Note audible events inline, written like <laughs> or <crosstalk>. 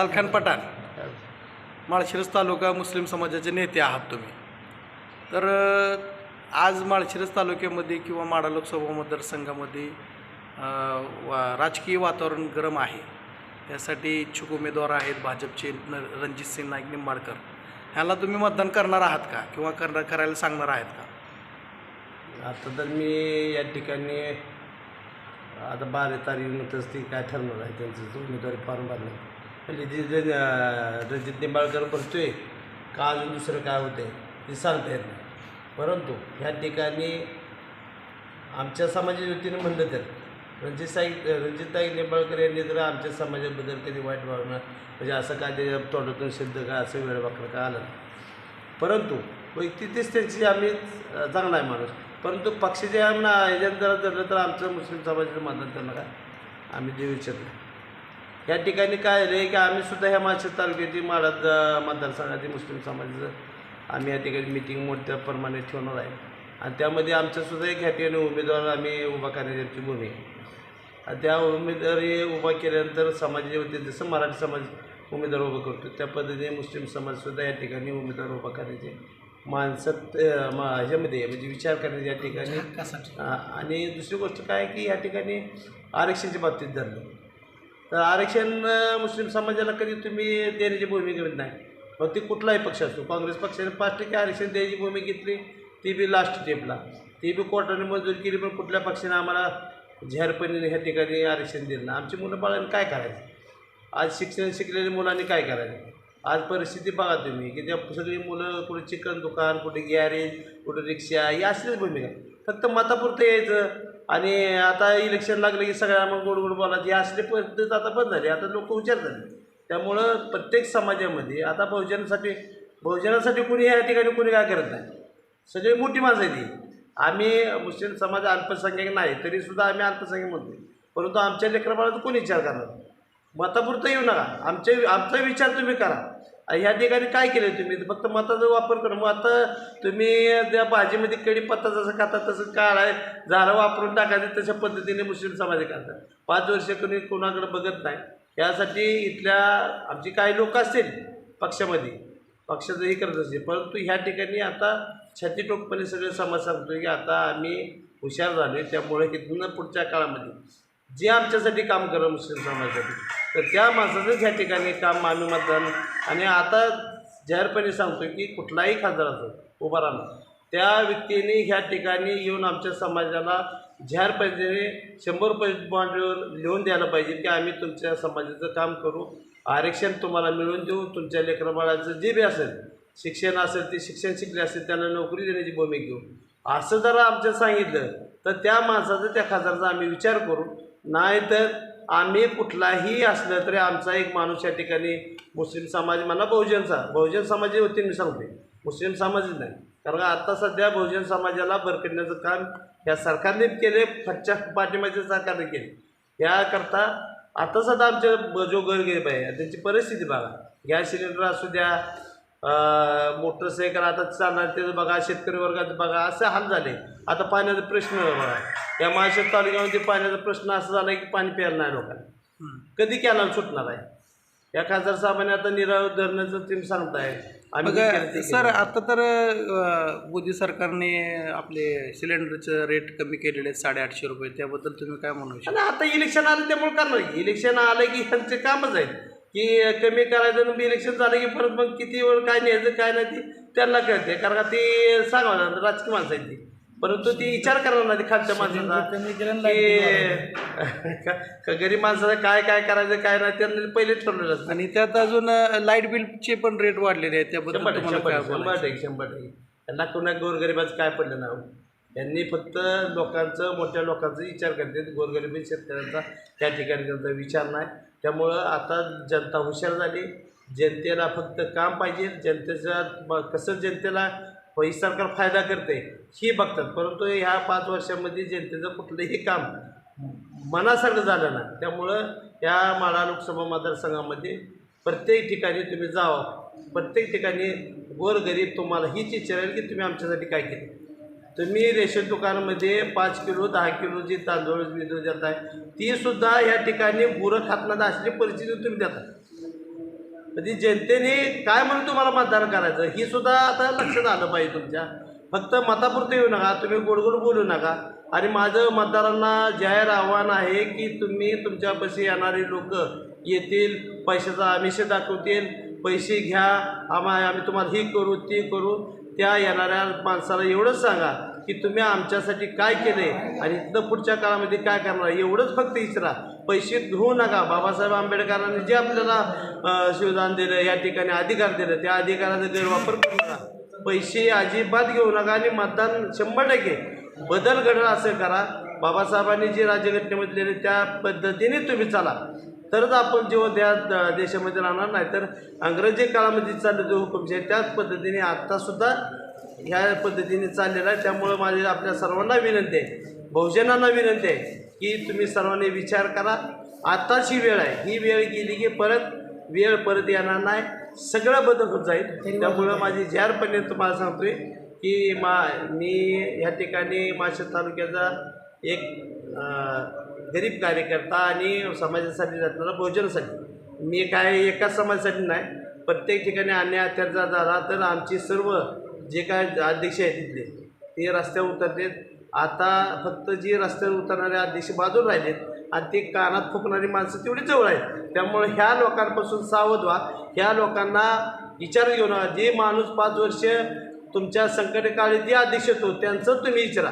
लालखान पठाण. माळशिरस तालुका मुस्लिम समाजाचे नेते आहात तुम्ही. तर आज माळशिरस तालुक्यामध्ये किंवा माडा लोकसभा मतदारसंघामध्ये वा राजकीय वातावरण गरम आहे. त्यासाठी इच्छुक उमेदवार आहेत भाजपचे न रणजितसिंह नाईक निंबाळकर. ह्याला तुम्ही मतदान करणार आहात का? किंवा करणार करायला सांगणार आहेत का? आता तर मी या ठिकाणी आता बारा तारीखनंतरच ती काय ठरणार आहे त्यांचं उमेदवारी फॉर्म भरणार. रणजित निंबाळकर बोलतोय का अजून दुसरं काय होतं आहे ते सांगता येत नाही. परंतु ह्या ठिकाणी आमच्या समाजाच्या वतीनं म्हणलं तर रणजित साई रणजितताई निंबाळकर यांनी जर आमच्या समाजाबद्दल कधी वाईट भावना म्हणजे असं काय ते तोंडातून शब्द का असं वेळ का आलं परंतु तिथेच त्यांची आम्ही चांगला आहे माणूस. परंतु पक्षाच्या आम्हाला ह्याच्यात जर धरलं तर आमचं मुस्लिम समाजाचं मतदान त्यांना काय? आम्ही देऊ इच्छित नाही. या ठिकाणी काय रे की आम्ही सुद्धा ह्या माळशेज तालुक्याची माळात मतदारसंघातील मुस्लिम समाजाचं आम्ही या ठिकाणी मिटिंग मोठ्या प्रमाणे ठेवणार आहे. आणि त्यामध्ये आमचं सुद्धा एक ह्या ठिकाणी उमेदवार आम्ही उभा करण्याची भूमी आहे. आणि त्या उमेदवारी उभा केल्यानंतर समाजाच्या वतीने जसं मराठी समाज उमेदवार उभा करतो त्या पद्धतीने मुस्लिम समाजसुद्धा या ठिकाणी उमेदवार उभा करण्याचे माणसात ह्याच्यामध्ये म्हणजे विचार करण्याचे या ठिकाणी आणि दुसरी गोष्ट काय की या ठिकाणी आरक्षणच्या बाबतीत धरलं. आरक्षण मुस्लिम समाजाला कधी तुम्ही देण्याची भूमिका घेत नाही. मग ती कुठलाही पक्ष असतो काँग्रेस पक्षाने पाच टक्के आरक्षण द्यायची भूमिका घेतली ती बी लास्ट स्टेपला ती बी कोर्टाने मंजूर केली पण कुठल्या पक्षाने आम्हाला झेरपणीने ह्या ठिकाणी आरक्षण दिलं नाही. आमची मुलं बाळांनी काय करायचं? आज शिक्षण शिकलेल्या मुलांनी काय करायचं? आज परिस्थिती बघा तुम्ही की त्या सगळी मुलं कुठे चिकन दुकान कुठे गॅरेज कुठे रिक्षा ही असलीच भूमिका. फक्त मतापुरतं यायचं. आणि आता इलेक्शन लागलं की सगळ्या मग गोड गोड बोला ही असली पद्धत आता बंद झाली. आता लोक हुशार झाले. त्यामुळं प्रत्येक समाजामध्ये आता बहुजनासाठी बहुजनासाठी कुणी या ठिकाणी कुणी काय करत नाही. सगळी मोठी माणसं आहे ती आम्ही मुस्लिम समाज अल्पसंख्याक नाही तरीसुद्धा आम्ही अल्पसंख्याक म्हणतो परंतु आमच्या लेकराबाळाचा कोणी विचार करणार? मतापुरतं येऊ नका. आमचे आमचा विचार तुम्ही करा. ह्या ठिकाणी काय केलं तुम्ही? फक्त मताचा वापर करा. मग आता तुम्ही त्या भाजीमध्ये कढीपत्ता जसं खाता तसं काढाय झाडं वापरून टाकायचं तशा पद्धतीने मुस्लिम समाज करतात. पाच वर्ष कोणी कोणाकडे बघत नाही. यासाठी इथल्या आमची काही लोक असतील पक्षामध्ये. पक्षाचं हे करत असतील. परंतु ह्या ठिकाणी आता छातीटोकपणे सगळे समाज सांगतो की आता आम्ही हुशार झालो आहे त्यामुळे इथून पुढच्या काळामध्ये जे आमच्यासाठी काम करा मुस्लिम समाजासाठी. तर त्या माणसाचंच ह्या ठिकाणी काम आम्ही मतदान आणि आता जाहीरपणे सांगतो की कुठलाही खासदार असो उभा राहणार. त्या व्यक्तीने ह्या ठिकाणी येऊन आमच्या समाजाला जाहीर पद्धतीने शंभर रुपये बॉन्डवर लिहून द्यायला पाहिजे की आम्ही तुमच्या समाजाचं काम करू. आरक्षण तुम्हाला मिळवून देऊ तुमच्या लेकरबाळाचं जे बी असेल शिक्षण असेल ते शिक्षण शिकले असेल त्यांना नोकरी देण्याची भूमिका घेऊ. असं जर आमच्या सांगितलं तर त्या माणसाचं त्या खासदाराचा आम्ही विचार करू. नाहीतर आम्ही कुठलाही असलं तरी आमचा एक माणूस या ठिकाणी मुस्लिम समाज म्हणा बहुजनचा बहुजन समाजाची वतीने मी सांगते मुस्लिम समाजच नाही. कारण आता सध्या बहुजन समाजाला भरकटण्याचं काम या सरकारने केले फटच्या पाठिंबाच्या सरकारने केले. याकरता आता सध्या आमच्या ब- जो गरगरीब आहे त्यांची परिस्थिती बघा. गॅस सिलेंडर असू द्या मोटरसायकल आता चालणार त्याचं बघा शेतकरी वर्गाचं बघा असे हाल झाले. आता पाण्याचा प्रश्न आहे बघा. या महाराष्ट्र तालुक्यामध्ये पाण्याचा प्रश्न असा झाला की पाणी प्यायला नाही लोकांना. कधी कॅनल सुटणार आहे? या खासदार साहेबांनी आता निराव धरण्याचं तुम्ही सांगताय. आम्ही मग सर. आता तर मोदी सरकारने आपले सिलेंडरचं रेट कमी केलेले आहेत साडेआठशे रुपये. त्याबद्दल तुम्ही काय म्हणू शकता? आता इलेक्शन आलं त्यामुळे करणार इलेक्शन आलं की ह्यांचे कामच आहे की कमी करायचं आणि इलेक्शन झालं की परत मग किती वेळ काय न्यायचं काय नाही ते त्यांना कळते कारण का ते सांगावं राजकीय माणसं आहेत ती. परंतु ती विचार करणार नाही खालच्या माणसाचा की <laughs> क- गरीब माणसाचं काय काय करायचं काय नाही त्यांनी पहिले ठरलेलं असतं. आणि त्यात अजून लाइट बिलचे पण रेट वाढलेले आहेत त्याबद्दल शंभर टक्के, शंभर काय टक्के, त्यांना कोणा गोरगरिबाचं काय पडलं नाही. त्यांनी फक्त लोकांचं मोठ्या लोकांचा विचार करते गोरगरिबी शेतकऱ्यांचा त्या ठिकाणी त्यांचा विचार नाही. त्यामुळं आता जनता हुशार झाली. जनतेला फक्त काम पाहिजे. जनतेचा कसं जनतेला ही सरकार फायदा करते ही बघतात. परंतु ह्या पाच वर्षामध्ये जनतेचं कुठलंही काम मनासारखं झालं ना त्यामुळं या माळा लोकसभा मतदारसंघामध्ये प्रत्येक ठिकाणी तुम्ही जावं. प्रत्येक ठिकाणी गोरगरीब तुम्हाला हीच विचारेल की तुम्ही आमच्यासाठी काय केलं. तुम्ही रेशन दुकानामध्ये पाच किलो दहा किलो जी तांदूळ बिंदूळ देत आहे या ठिकाणी गुरं खात नाही असली परिस्थिती तुम्ही देता. म्हणजे जनतेने काय म्हणून तुम्हाला मतदान करायचं? हे सुद्धा आता लक्षात आलं पाहिजे तुमच्या. फक्त मतापुरते येऊ नका तुम्ही गोडगोड बोलू नका. आणि माझं मतदारांना जाहीर आव्हान आहे की तुम्ही तुमच्यापाशी येणारे लोक येतील पैशाचा आमिष दाखवतील पैसे घ्या आम्हा आम्ही तुम्हाला ही करू ती करू. त्या येणाऱ्या माणसाला एवढंच सांगा. की तुम्ही आमच्यासाठी काय केले आणि इथनं पुढच्या काळामध्ये काय करणार एवढंच फक्त इचरा. पैसे घेऊ नका. बाबासाहेब आंबेडकरांनी जे आपल्याला शिवदान दिलं या ठिकाणी अधिकार दिलं त्या अधिकाराचा गैरवापर करू नका. पैसे अजिबात घेऊ नका आणि मतदान शंभर टक्के. बदल घडला असं करा. बाबासाहेबांनी जे राज्यघटनेमध्ये दिले त्या पद्धतीने तुम्ही चाला. तरच आपण जेव्हा त्या देशामध्ये राहणार नाही तर अंग्रेजी काळामध्ये चाललं जो हुकुमशाही त्याच पद्धतीने आत्तासुद्धा ह्या पद्धतीने चाललेला आहे. त्यामुळं माझी आपल्या सर्वांना विनंती आहे बहुजनांना विनंती आहे की तुम्ही सर्वांनी विचार करा. आत्ताची वेळ आहे. ही वेळ गेली की परत वेळ परत येणार नाही. सगळं बदल होत जाईल. त्यामुळं माझी जाहीरपणे तुम्हाला सांगतोय की मा मी ह्या ठिकाणी माशा तालुक्याचा एक गरीब कार्यकर्ता आणि समाजासाठी जाताना बहुजनासाठी मी काय एकाच समाजासाठी नाही प्रत्येक ठिकाणी अन्याय अत्याचार झाला तर आमची सर्व जे काय अध्यक्ष आहेत तिथले ते रस्त्यावर उतरलेत. आता फक्त जी रस्त्यावर उतरणारे अध्यक्ष बाजूला राहिलेत आणि ते कानात फुकणारी माणसं तेवढी जवळ आहेत. त्यामुळे ह्या लोकांपासून सावध व्हा. ह्या लोकांना विचार घेऊन जे माणूस पाच वर्ष तुमच्या संकटकाळी जे अध्यक्ष होतो त्यांचं तुम्ही विचारा.